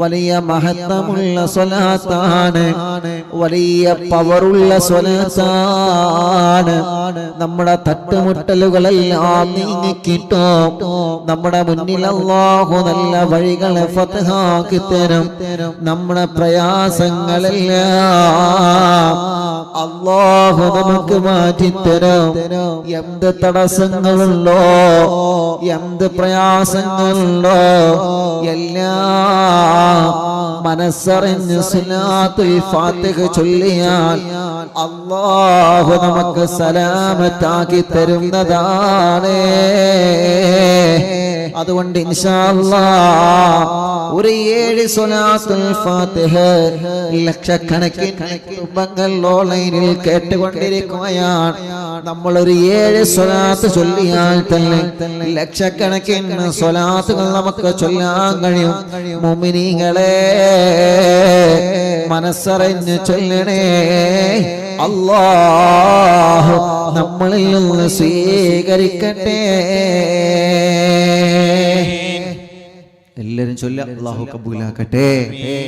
വലിയ മഹത്വമുള്ള സ്വലാത്താണ്. വലിയ പവറുള്ള സ്വലാത്താണ്. നമ്മുടെ തട്ടുമുട്ടലുകളെല്ലാം നീങ്ങിക്കിട്ടോ. നമ്മുടെ മുന്നിൽ അള്ളാഹു നല്ല വഴികളെ ഫതഹാക്കി തരും. നമ്മുടെ പ്രയാസങ്ങളെല്ലാം അള്ളാഹു നമുക്ക് മാറ്റിത്തരാം. എന്ത് തടസ്സങ്ങളുണ്ടോ എന്ത് പ്രയാസങ്ങളുണ്ടോ എല്ലാ മനസ്സറിഞ്ഞ് സുനാത്തുൽ ഫാത്തിഹ ചൊല്ലിയാൽ അള്ളാഹു നമുക്ക് സലാമത്താക്കി തരുന്നതാണ്. അതുകൊണ്ട് ഇൻഷാല്ലാ ഒരു ഏഴ് സ്വലാത്തുൽ ഫാത്തിഹ ലക്ഷക്കണക്കിന് കുടുംബങ്ങൾ ഓൺലൈനിൽ കേട്ടുകൊണ്ടിരിക്കുകയാണ്. നമ്മൾ ഒരു ഏഴ് സ്വലാത്ത് ചൊല്ലിയാൽ തന്നെ ലക്ഷക്കണക്കിന് സ്വലാത്തുകൾ നമുക്ക് ചൊല്ലാൻ കഴിയും. മുമിനികളെ മനസ്സറിഞ്ഞ് ചൊല്ലണേ. അല്ലാഹു നമ്മളിൽ നിന്ന് സ്വീകരിക്കട്ടെ. എല്ലാരും ചൊല്ല അള്ളാഹു കബൂലാക്കട്ടെ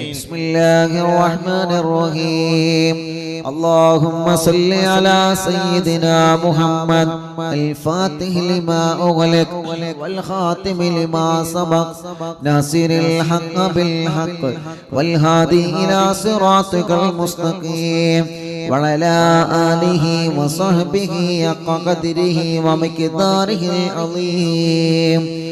ബിസ്മില്ലാഹിർ റഹ്മാനിർ റഹീം اللهم صل على سيدنا محمد الفاتح لما أغلق والخاتم لما سبق ناصر الحق بالحق والهادي إلى صراطك المستقيم وعلى آله وصحبه حق قدره ومقداره العظيم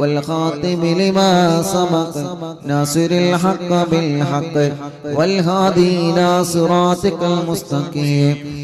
والخاتم لما سبق. ناصر الحق بالحق والهادي إلى صراطك المستقيم.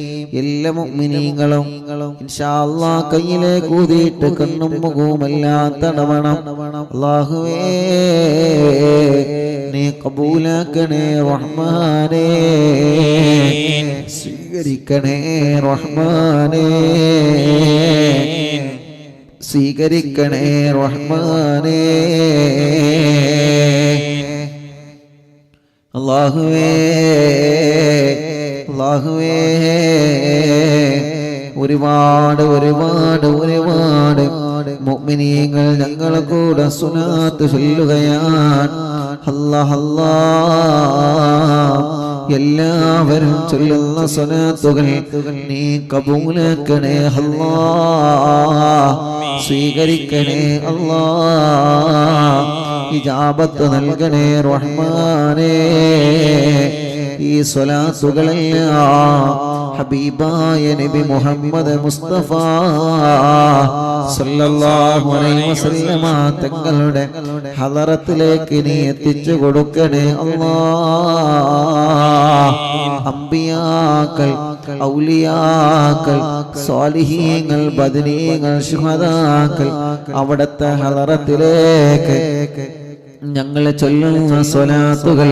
എല്ലാ മുഅ്മിനീങ്ങളും ഇൻഷാ അല്ലാഹ് കൂതിയിട്ട് കണ്ണും മുഖവുമെല്ലാം തടവണം. അല്ലാഹുവേ നീ കബൂലാക്കണേ റഹ്മാനേ. സ്വീകരിക്കണേ റഹ്മാനേ. സ്വീകരിക്കണേ റഹ്മാനേ. അല്ലാഹുവേ അല്ലാഹുവേ ഒരുപാട് ഒരുപാട് ഒരുപാട് മുഅ്മിനീങ്ങൾ ഞങ്ങളെ കൂടെ സുനാത്ത് ചൊല്ലുകയാണ്. എല്ലാവരും ചൊല്ലുന്ന സ്വനാത്തുകൾ നീ കബൂലാക്കണേ അല്ലാ സ്വീകരിക്കണേ അല്ലാ ഇജാബത്ത് നൽകണേ റഹ്മാനേ. ഈ സ്വലാത്തുകളെല്ലാം. ഹബീബായ നബി മുഹമ്മദ് മുസ്തഫ സല്ലല്ലാഹു അലൈഹി വസല്ലമ തങ്ങളുടെ ഹദറത്തിലേക്ക് നീ എത്തിച്ചു കൊടുക്കണേ അല്ലാ അമ്പിയാക്കൾ ഔലിയാക്കൾ സ്വാലിഹീങ്ങൾ ബദനീങ്ങൾ ശുഹദാക്കൾ അവിടത്തെ ഹദറത്തിലേക്ക് ഞങ്ങളെ ചൊല്ലുന്ന സ്വലാത്തുകൾ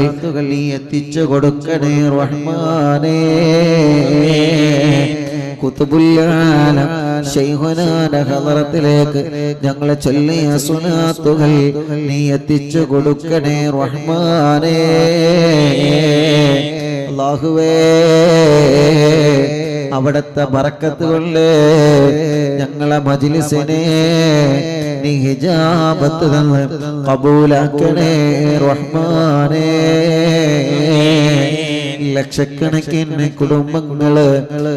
നീ എത്തിച്ചു കൊടുക്കണേ റഹ്മാനേ. കുത്തുബുല്ലാലം ഞങ്ങളെ ചൊല്ലിയ സുനാത്തുകൾ നീ എത്തിച്ചു കൊടുക്കണേ റഹ്മാനേ. അല്ലാഹുവേ അവിടത്തെ ബറക്കത്തുകൊണ്ട് ഞങ്ങളെ മജിലിസിനെ നീ ഹിജാബത്ത് തന്ന് കബൂലാക്കണേ റഹ്മാനേ. ലക്ഷക്കണക്കിന് കുടുംബങ്ങൾ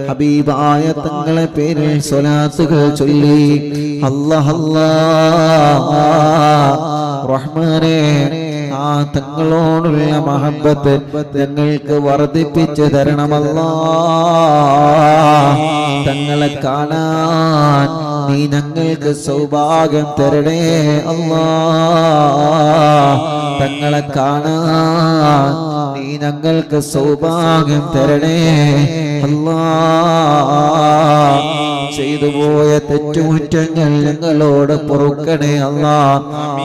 ഹബീബായ തങ്ങളെ പേരിൽ സ്വലാത്തുകൾ ചൊല്ലി അല്ലാഹ് റഹ്മാനേ. ആ തങ്ങളോടുള്ള മഹബത്ത് ഞങ്ങൾക്ക് വർദ്ധിപ്പിച്ചു തരണമല്ലാ. തങ്ങളെ കാണാൻ നീ ഞങ്ങൾക്ക് സൗഭാഗ്യം തരണേ അല്ലാ. തങ്ങളെ കാണാൻ നീ ഞങ്ങൾക്ക് സൗഭാഗ്യം തരണേ അല്ലാ. ചെയ്തു പോയ തെറ്റുകുറ്റങ്ങൾ ഞങ്ങളോട് പൊറുക്കണേ അല്ല.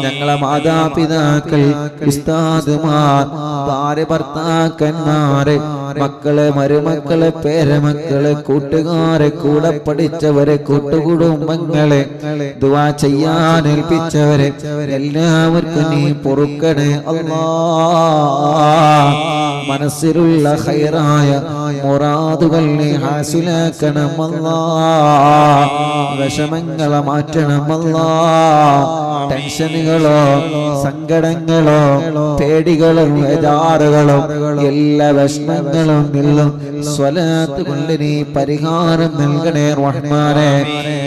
ഞങ്ങളെ മാതാപിതാക്കൾ ഉസ്താദുമാർ ഭാര്യ ഭർത്താക്കന്മാരെ മക്കളെ മരുമക്കളെ പേരമക്കളെ കൂട്ടുകാരെ കൂടെ പഠിച്ചവരെ കൂട്ടുകുടുംബങ്ങളെ ദുവാ ചെയ്യാൻ ഏൽപ്പിച്ചവരെ എല്ലാവർക്കും നീ പൊറുക്കണേ അല്ലാ. മനസ്സിലുള്ള ഹൈറായ മുറാദുകൾ നീ ഹാസിലാക്കണമല്ല. വിഷമങ്ങളെ മാറ്റണമല്ല. ടെൻഷനുകളോ സങ്കടങ്ങളോ പേടികളോ വേദാറുകളും എല്ലാ വിഷമങ്ങളും നിന്നും സ്വലാത്ത് കൊണ്ട് നീ പരിഹാരം നൽകണേ റഹ്മാനെ.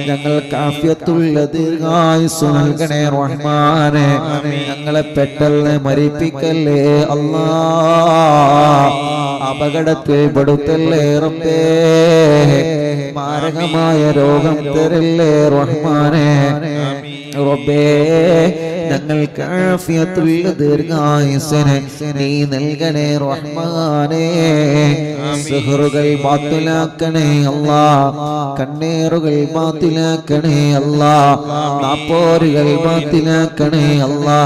ഞങ്ങൾ കാഫ്യത്തുള്ള ദീർഘായുസ് നൽകണേ റഹ്മാനെ. ഞങ്ങളെ പെട്ടെന്ന് മരിപ്പിക്കല്ലേ അല്ലാ. അപകടത്തിൽ പെടുത്തല്ലേ മാരകമായ രോഗം തരല്ലേ റഹ്മാനെ? റബ്ബേ ഞങ്ങൾക്ക് ആഫിയത്തുള്ള ദീർഘായുസനെ നീ നൽകണേ റഹ്മാനേ. സുഹറുകൾ മാത്തിലാക്കണേ അല്ലാ കണ്ണീറുകൾ മാത്തിലാക്കണേ അല്ലാ നാപ്പോരുകൾ മാത്തിലാക്കണേ അല്ലാ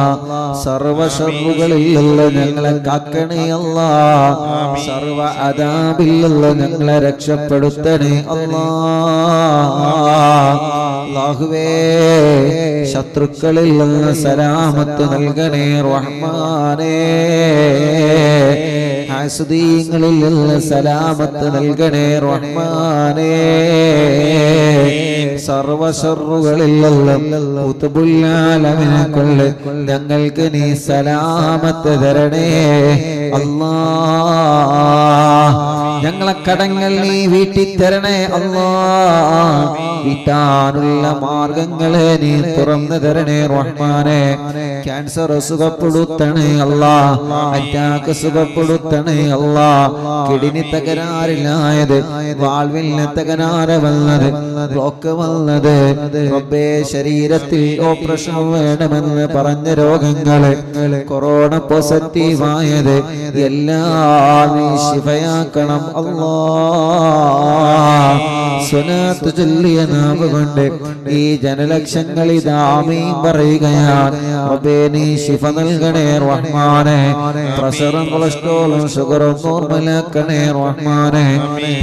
സർവശറുകളിലുള്ള ഞങ്ങളെ കാക്കണേ അല്ലാ സർവ അതാപിലുള്ള ഞങ്ങളെ രക്ഷപ്പെടുത്തണേ അല്ലാ. അല്ലാഹുവേ ശത്രുക്കളിൽ നിന്ന് സലാമത്ത് നൽകണേ റഹ്മാനേ. ഹാസുദീങ്ങളിൽ നിന്ന് സലാമത്ത് നൽകണേ റഹ്മാനേ. സർവശറുകളിൽ ഉത്തുബുല്ലാലമിനെ കൊണ്ട് ഞങ്ങൾക്ക് നീ സലാമത്ത് തരണേ. അല്ലാ ഞങ്ങളെ കടങ്ങൾ നീ വീട്ടി തരണേ അല്ലാ. വീട്ടാനുള്ള മാർഗങ്ങളെ നീ തുറന്നു തരണേ റഹ്മാനെ. ക്യാൻസർ സുഖപ്പെടുത്തണേ അല്ലാ. അറ്റാക്ക് സുഖപ്പെടുത്തണേ അല്ലാ. കിഡ്നി തകരാറിലായത്. വാൾവിന് തകരാറ് വന്നത്. ബ്ലോക്ക് വന്നത്. റബ്ബേ ശരീരത്തിൽ ഓപ്പറേഷൻ വേണമെന്ന് പറഞ്ഞ രോഗങ്ങൾ. കൊറോണ പോസിറ്റീവായത്. എല്ലാം ശിഫയാക്കണം. അല്ലാ സ്വനാത്ത് ചൊല്ലിയ നാവ് കൊണ്ട് ഈ ജനലക്ഷങ്ങൾ ഇതാമീൻ പറയുകയാണ്. റബ്ബേ നീ ശിഫ നൽകണേ റഹ്മാനെ. പ്രഷറും കൊളസ്ട്രോളും ഷുഗറും നോർമലാക്കണേ റഹ്മാനെ.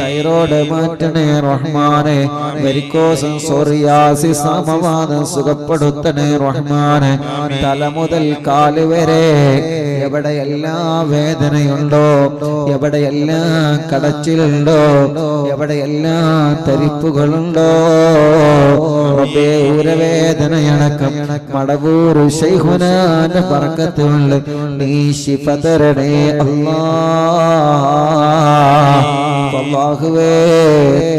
തൈറോയ്ഡ് മാറ്റണേ റഹ്മാനെ. വെരിക്കോസും സോറിയാസിസ് സമവാദം സുഖപ്പെടുത്തണേ റഹ്മാനെ. തല മുതൽ കാൽ വരെ എവിടെയെല്ലാം വേദനയുണ്ടോ എവിടെയെല്ലാം കടച്ചിലുണ്ടോ എവിടെയെല്ലാം തരിപ്പുകളുണ്ടോ. റബ്ബേ ഉരവേദനയണക്കം മടവൂർ ശൈഹുനാന്റെ പറക്കത്തുള്ള നീ ശിഫ തരണേ അല്ലാ. അള്ളാഹുവേ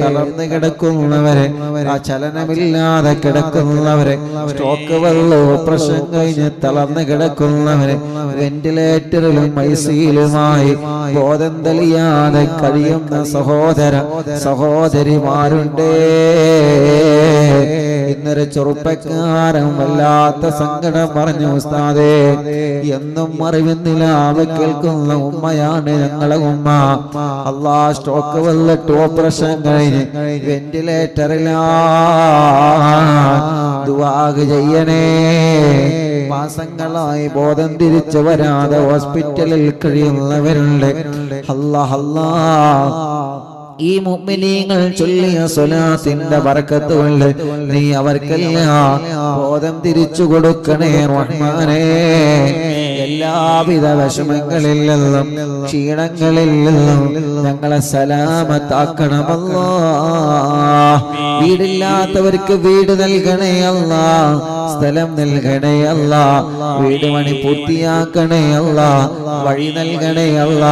തളർന്നു കിടക്കുന്നവരെ ആ ചലനമില്ലാതെ കിടക്കുന്നവരെ സ്ട്രോക്ക് വെള്ള ഓപ്പറേഷൻ കഴിഞ്ഞ് തളർന്നു കിടക്കുന്നവരെ വെന്റിലേറ്ററിലും ഐസിയിലുമായി ബോധം തെളിയാതെ കഴിയുന്ന സഹോദര സഹോദരിമാരുണ്ടേ. ഇന്നൊരു ചെറുപ്പക്കാരൻ വല്ലാത്ത സങ്കടം പറഞ്ഞു ഉസ്താദേ എന്നും അറിവിന്നിലാവ് കേൾക്കുന്ന ഉമ്മയാണ് ഞങ്ങളെ ഉമ്മ. അള്ളാ സ്ട്രോക്ക് വന്നിട്ട് ഓപ്പറേഷൻ കഴിഞ്ഞ് വെന്റിലേറ്ററിലാ ദുവാഗ് ചെയ്യണേ. മാസങ്ങളായി ബോധം തിരിച്ചു വരാതെ ഹോസ്പിറ്റലിൽ കഴിയുന്നവരുണ്ട്. ഈ മുഅ്മിനീങ്ങൾ ചൊല്ലിയ സ്വലാത്തിന്റെ വറക്കത്തുകൊണ്ട് നീ അവർക്കെല്ലാം ബോധം തിരിച്ചു കൊടുക്കണേ റഹ്മാനേ. എല്ലാവിധ വിഷമങ്ങളിൽ നിന്നും ക്ഷീണങ്ങളിൽ നിന്നും ഞങ്ങളെ സലാമത്താക്കണമല്ലോ. വീടില്ലാത്തവർക്ക് വീട് നൽകണേ അല്ല. സ്ഥലം നൽകണേ അല്ല വീട് പണി പൂർത്തിയാക്കണേ അല്ല വഴി നൽകണേ അല്ല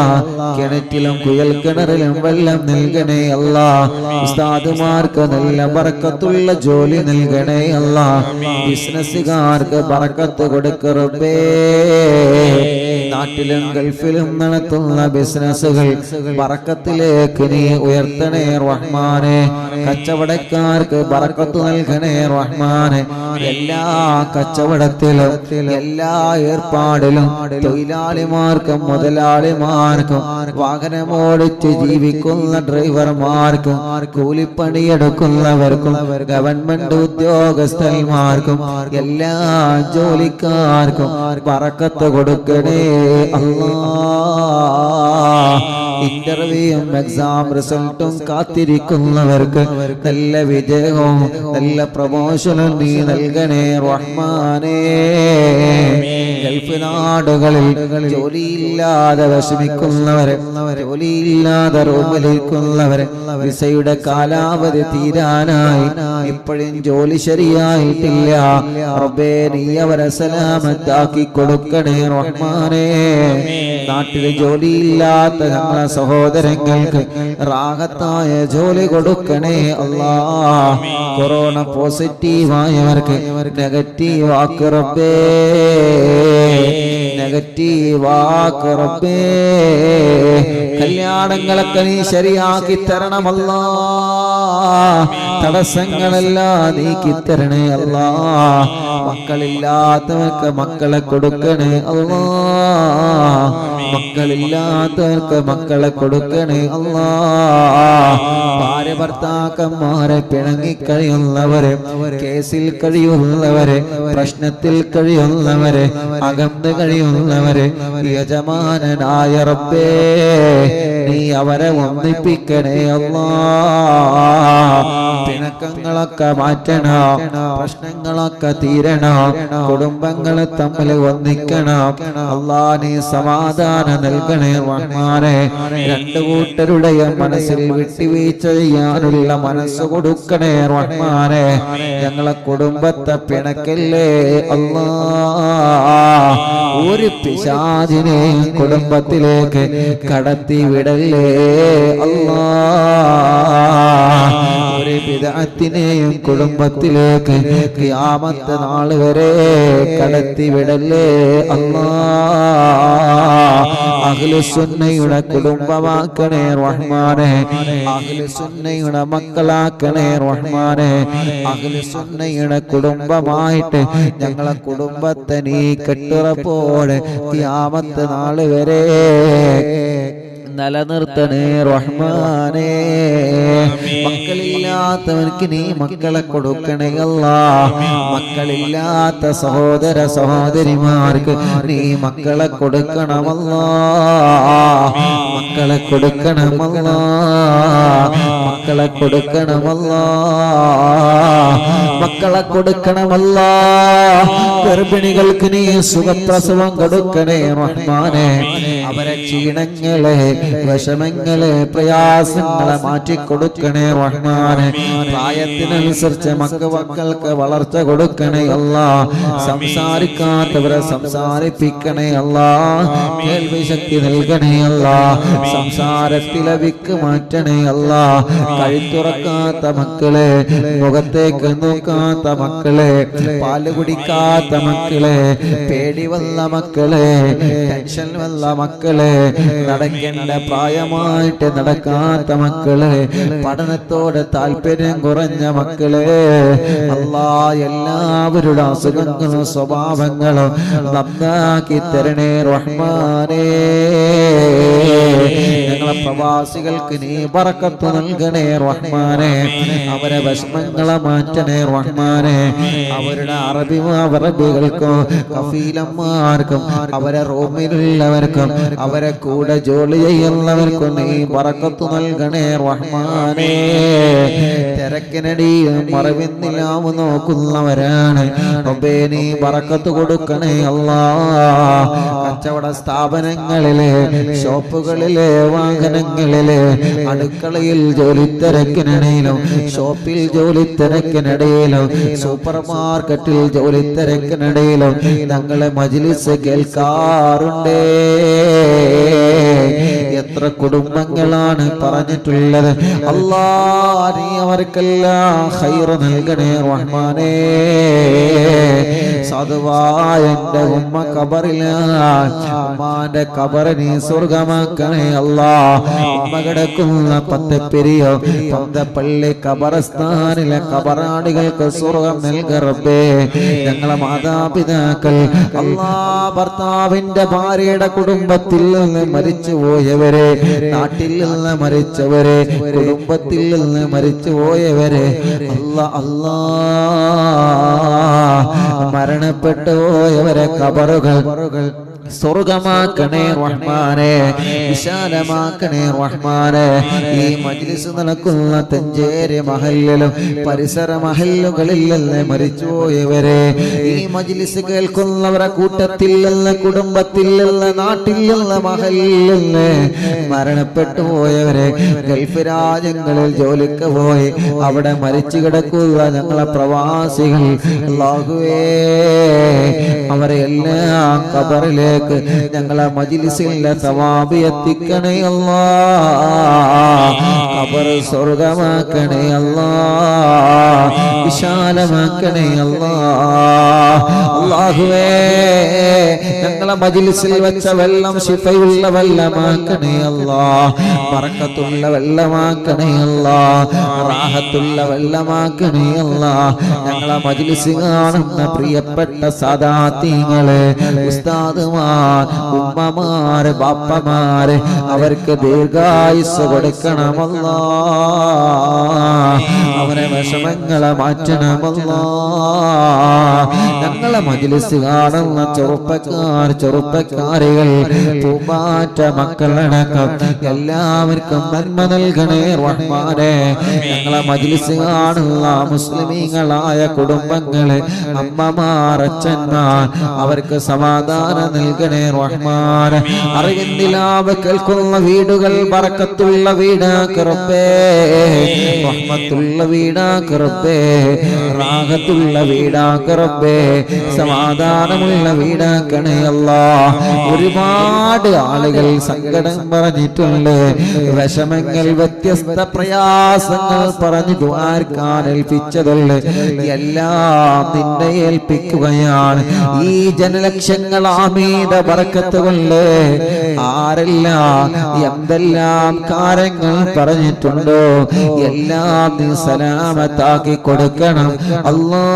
കിണറ്റിലും കുയൽ കിണറിലും വെള്ളം നൽകണേ അല്ല ഉസ്താദുമാർക്ക് നല്ല പറക്കത്തുള്ള ജോലി നൽകണേ അല്ല ബിസിനസ്സുകാർക്ക് പറക്കത്ത് കൊടുക്കറുപേ നാട്ടിലും ഗൾഫിലും നടത്തുന്ന ബിസിനസ്സുകൾ പറക്കത്തിലേക്ക് നീ ഉയർത്തണേ റഹ്മാനെ. കച്ചവടക്കാർക്ക് ബറക്കത്ത് നൽകണേ റഹ്മാനെ. എല്ലാ കച്ചവടത്തിലും എല്ലാ ഏർപ്പാടിലും തൊഴിലാളിമാർക്കും മുതലാളിമാർക്കും വാഹനമോടിച്ച് ജീവിക്കുന്ന ഡ്രൈവർമാർക്കും കൂലിപ്പണിയെടുക്കുന്നവർക്കും ഗവൺമെന്റ് ഉദ്യോഗസ്ഥന്മാർക്കും എല്ലാ ജോലിക്കാർക്കും പറക്കത്ത് കൊടുക്കണേ അല്ലാ ഇന്റർവ്യൂയും എക്സാം റിസൾട്ടും കാത്തിരിക്കുന്നവർക്ക് നല്ല വിജയവും നല്ല പ്രമോഷനും നീ നൽകണേ റഹ്മാനേ. ഗൾഫ് നാടുകളിൽ ജോലിയില്ലാതെ വിഷമിക്കുന്നവരെ ജോലിയില്ലാതെ റൂമിലിരിക്കുന്നവരെ വിസയുടെ കാലാവധി തീരാനായി. ഇപ്പോഴും ജോലി ശരിയായിട്ടില്ല. റബ്ബേ നീ അവരെ സലാമത്താക്കി കൊടുക്കണേ റഹ്മാനേ. നാട്ടിൽ ജോലിയില്ലാത്ത ഞങ്ങളെ സഹോദരങ്ങൾക്ക് റാഹത്തായ ജോലി കൊടുക്കണേ അല്ലാ കൊറോണ പോസിറ്റീവായവർക്ക് നെഗറ്റീവ് ആക്ക് റബ്ബേ. നെഗറ്റീവ് ആക്ക് റബ്ബേ. കല്യാണങ്ങളൊക്കെ നീ ശരിയാക്കി തരണമല്ല തടസ്സങ്ങളെല്ലാം നീക്കി തരണേ അല്ല മക്കളില്ലാത്തവർക്ക് മക്കളെ കൊടുക്കണേ അല്ലാ മക്കളില്ലാത്തവർക്ക് മക്കളെ കൊടുക്കണേ അല്ലാ. ഭാര്യ ഭർത്താക്കന്മാരെ പിണങ്ങി കഴിയുന്നവരെ കേസിൽ കഴിയുന്നവരെ പ്രശ്നത്തിൽ കഴിയുന്നവരെ അകന്ന് കഴിയുന്നവരെ യജമാനായ റബ്ബേ നീ അവരെ ഒന്നിപ്പിക്കണേ അല്ലാ. പിണക്കങ്ങളൊക്കെ മാറ്റണം? പ്രശ്നങ്ങളൊക്കെ തീരണം? കുടുംബങ്ങൾ തമ്മിൽ ഒന്നിക്കണം? അള്ളാ നീ സമാധാനം നൽകണേ വന്മാരെ രണ്ടു കൂട്ടരുടെയും മനസ്സിൽ വിട്ടുവീഴ്ച ചെയ്യാനുള്ള മനസ്സ് കൊടുക്കണേ വന്മാരെ ഞങ്ങളെ കുടുംബത്തെ പിണക്കല്ലേ? ഒരു പിശാചിനെ കുടുംബത്തിലേക്ക് കടത്തി വിടല്ലേ? അല്ലാ ഒരു വിദഗ്ധത്തിനെയും കുടുംബത്തിലേക്ക് ഖിയാമത്ത് നാൾ വരെ കടത്തി വിടല്ലേ അല്ലാ അഖിലുസുന്നയുടെ കുടുംബമാക്കണേ റഹ്മാനെ. അഖിലുസുന്നയുടെ മക്കളാക്കണേ റഹ്മാനെ. അഖിലുസുന്നയുടെ കുടുംബമായിട്ട് ഞങ്ങളെ കുടുംബത്തെ നീ കെട്ടുറപ്പോടെ ഖിയാമത്ത് നാൾ വരെ നിലനിർത്തണേ റഹ്മാനേ. മക്കളില്ലാത്തവർക്ക് നീ മക്കളെ കൊടുക്കണേ അല്ല. മക്കളില്ലാത്ത സഹോദര സഹോദരിമാർക്ക് നീ മക്കളെ കൊടുക്കണമല്ല. മക്കളെ കൊടുക്കണമല്ല. മക്കളെ കൊടുക്കണമല്ല. മക്കളെ കൊടുക്കണമല്ല. ഗർഭിണികൾക്ക് നീ സുഖപ്രസവം കൊടുക്കണേ റഹ്മാനെ. അവരെ ക്ഷീണങ്ങളെ വിഷമങ്ങളെ പ്രയാസങ്ങളെ മാറ്റിക്കൊടുക്കണേ റഹ്മാനെ. പ്രായത്തിനനുസരിച്ച് മക്ക മക്കൾക്ക് വളർച്ച കൊടുക്കണേ അല്ല. സംസാരിക്കാത്തവരെ സംസാരിപ്പിക്കണേ അല്ല. കേൾവി ശക്തി നൽകണേ അല്ല. സംസാരത്തിലെ വിക്ക് മാറ്റണേ അല്ല. കഴുത്തുറക്കാത്ത മക്കളെ മുഖത്തേക്ക് നോക്കാത്ത മക്കളെ പാൽ കുടിക്കാത്ത മക്കളെ പേടി വന്ന മക്കളെ ടെൻഷൻ വന്ന മക്കളെ നടക്കേണ്ട പ്രായമായിട്ട് നടക്കാത്ത മക്കൾ പഠനത്തോട് താല്പര്യം കുറഞ്ഞ മക്കളെ അല്ലാ എല്ലാവരുടെ അസുഖങ്ങളും സ്വഭാവങ്ങളും നന്നാക്കി തരണേ റഹ്മാനേ. ഞങ്ങളെ പ്രവാസികൾക്ക് നീ പറക്കത്ത് നൽകണേ റഹ്മാനെ. അവരെ വിഷമങ്ങളെ മാറ്റണേ റഹ്മാനെ. അവരുടെ അറബി അറബികൾക്കും കഫീലന്മാർക്കും അവരെ റൂമിലുള്ളവർക്കും അവരെ കൂടെ ജോലി ചെയ്യുന്നവർക്കും നീ പറക്കത്ത് നൽകണേ റഹ്മാനെ. തിരക്കിനടിയും മറവിന്നിലാവ് നോക്കുന്നവരാണ്. നീ പറക്കത്ത് കൊടുക്കണേ അല്ലാ കച്ചവട സ്ഥാപനങ്ങളിലെ ഷോപ്പുകളിലെ വാഹനങ്ങളിലെ അടുക്കളയിൽ ജോലി തിരക്കിനിടയിലും ഷോപ്പിൽ ജോലി തിരക്കിനിടയിലും സൂപ്പർ മാർക്കറ്റിൽ ജോലി തിരക്കിനിടയിലും ഞങ്ങളെ മജിലിസ് കേൾക്കാറുണ്ടേ. എത്ര കുടുംബങ്ങളാണ് പറഞ്ഞിട്ടുള്ളത്? അല്ലാ അവർക്കെല്ലാം ഹൈറ് നൽകണേ റഹ്മാനേ. സാധുവായ ഉമ്മ കബറിലാണ് ഉമ്മാന്റെ കബറ് നീ സ്വർഗമാക്കണേ അല്ലാ ഉമ്മ കിടക്കുന്ന പത്തപ്പെരിയോ പന്തപ്പള്ളി കബറസ്ഥാനിലെ കബറാടികൾക്ക് സ്വർഗം നൽകറബേ ഞങ്ങളെ മാതാപിതാക്കൾ അല്ലാ ഭർത്താവിന്റെ ഭാര്യയുടെ കുടുംബത്തിൽ നിന്ന് മരിച്ചു പോയവരെ നാട്ടിൽ നിന്ന് മരിച്ചവരെ കുടുംബത്തിൽ നിന്ന് മരിച്ചു പോയവരെ അല്ല അല്ലാ. മരണപ്പെട്ടു പോയവരെ കബറുകൾ സ്വർഗമാക്കണേ റഹ്മാനെ വിശാലമാക്കണേ റഹ്മാനെ. ഈ മജ്ലിസ് നടക്കുന്ന തെഞ്ചേരി മഹല്ലിലും പരിസര മഹല്ലുകളില്ലെന്ന് മരിച്ചുപോയവരെ ഈ മജ്ലിസ് കേൾക്കുന്നവരെ കൂട്ടത്തിൽ നിന്ന് കുടുംബത്തിൽ നിന്ന് നാട്ടിൽ നിന്ന് മഹല്ലിൽ നിന്ന് മരണപ്പെട്ടു പോയവരെ ഗൾഫ് രാജ്യങ്ങളിൽ ജോലിക്ക് പോയി അവിടെ മരിച്ചു കിടക്കുക ഞങ്ങളെ പ്രവാസികൾ. അവരെ എല്ലാ കബറിലേക്ക് ഞങ്ങളെ മജിലിസിലെ സവാബി എത്തിക്കണേ അല്ലാ. കബർ സ്വർഗമാക്കണേ അല്ലാ. വിശാലമാക്കണേ അല്ലാ. ഞങ്ങളെ മജിലിസിൽ വെച്ച വെള്ളം ശിഫയുള്ള വെള്ളമാക്കണേ അല്ലാ പറക്കത്തുള്ള വെള്ളമാക്കണേ അല്ലാ റാഹത്തുള്ള വെള്ളമാക്കണേ അല്ലാ ഞങ്ങളെ മജിലിസ് കാണുന്ന പ്രിയപ്പെട്ട സദാത്യങ്ങൾ ഉസ്താദുമാർ ഉമ്മമാര് ബാപ്പമാര് അവർക്ക് ദീർഘായുസ് കൊടുക്കണമല്ല. അവരെ വിഷമങ്ങളെ മാറ്റണമല്ലോ. മജിലിസ് കാണുന്ന ചെറുപ്പക്കാർ ചെറുപ്പക്കാരികൾ പൂമാറ്റ മക്കളടക്കം എല്ലാവർക്കും നന്മ നൽകണേ റഹ്മാനെ. ഞങ്ങളെ മജിലിസ് കാണുന്ന മുസ്ലിമീങ്ങളായ കുടുംബങ്ങളെ അമ്മമാർ അച്ഛന്മാർ അവർക്ക് സമാധാനം നൽകണേ റഹ്മാൻ അവ കേൾക്കുന്ന വീടുകൾ പറക്കത്തുള്ള ബറക്കത്തുള്ള വീടാക്കറപ്പേ റഹ്മത്തുള്ള വീടാക്കറപ്പേ റാഹത്തുള്ള വീടാക്കറപ്പേ സമാധാനമുള്ള വീടാക്കണേ അല്ല. ഒരുപാട് ആളുകൾ സങ്കടം പറഞ്ഞിട്ടുണ്ട്. വിഷമങ്ങൾ വ്യത്യസ്ത പ്രയാസങ്ങൾ പറഞ്ഞു ആർക്കാൻ ഏൽപ്പിച്ചതുള്ള എല്ലാം നിന്നെ ഏൽപ്പിക്കുകയാണ്. ഈ ജനലക്ഷങ്ങൾ ആമീത പറക്കത്തുകൊണ്ട് ആരെല്ലാം എന്തെല്ലാം കാര്യങ്ങൾ പറഞ്ഞിട്ടുണ്ടോ? എല്ലാം നീ സലാമത്താക്കി കൊടുക്കണം. അല്ലാ.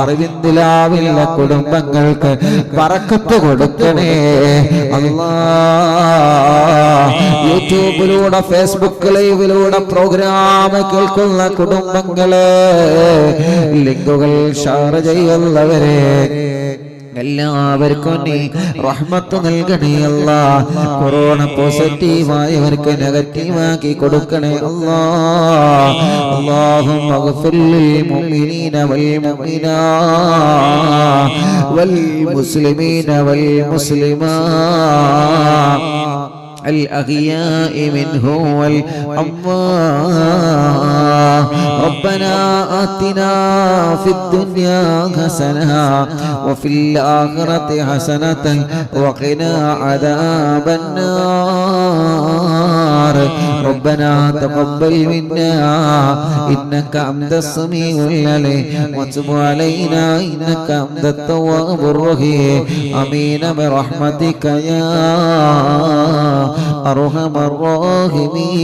അറിവിന്ദിലാവില്ല കുടുംബങ്ങൾക്ക് പറക്കത്ത് കൊടുക്കണേ. അല്ലാ. യൂട്യൂബിലൂടെ ഫേസ്ബുക്ക് ലൈവിലൂടെ പ്രോഗ്രാം കേൾക്കുന്ന കുടുംബങ്ങളെ ലിങ്കുകൾ ഷെയർ ചെയ്യുന്നവരെ എല്ലാവർക്കും റഹ്മത്ത് നൽകണേ അല്ല. കൊറോണ പോസിറ്റീവായവർക്ക് നെഗറ്റീവാക്കി കൊടുക്കണേ അല്ലാ. അല്ലാഹും മുഅ്മിനീന വൽ മുഅ്മിനാ. വൽ മുസ്ലിമീന വൽ മുസ്ലിമാ. الأغياء منهم والأموات ربنا آتنا في الدنيا حسنة وفي الآخرة حسنة وقنا عذاب النار. ربنا تقبل منا إنك أنت السميع العليم وتب علينا إنك أنت التواب الرحيم آمين برحمتك يا أرحم الراحمين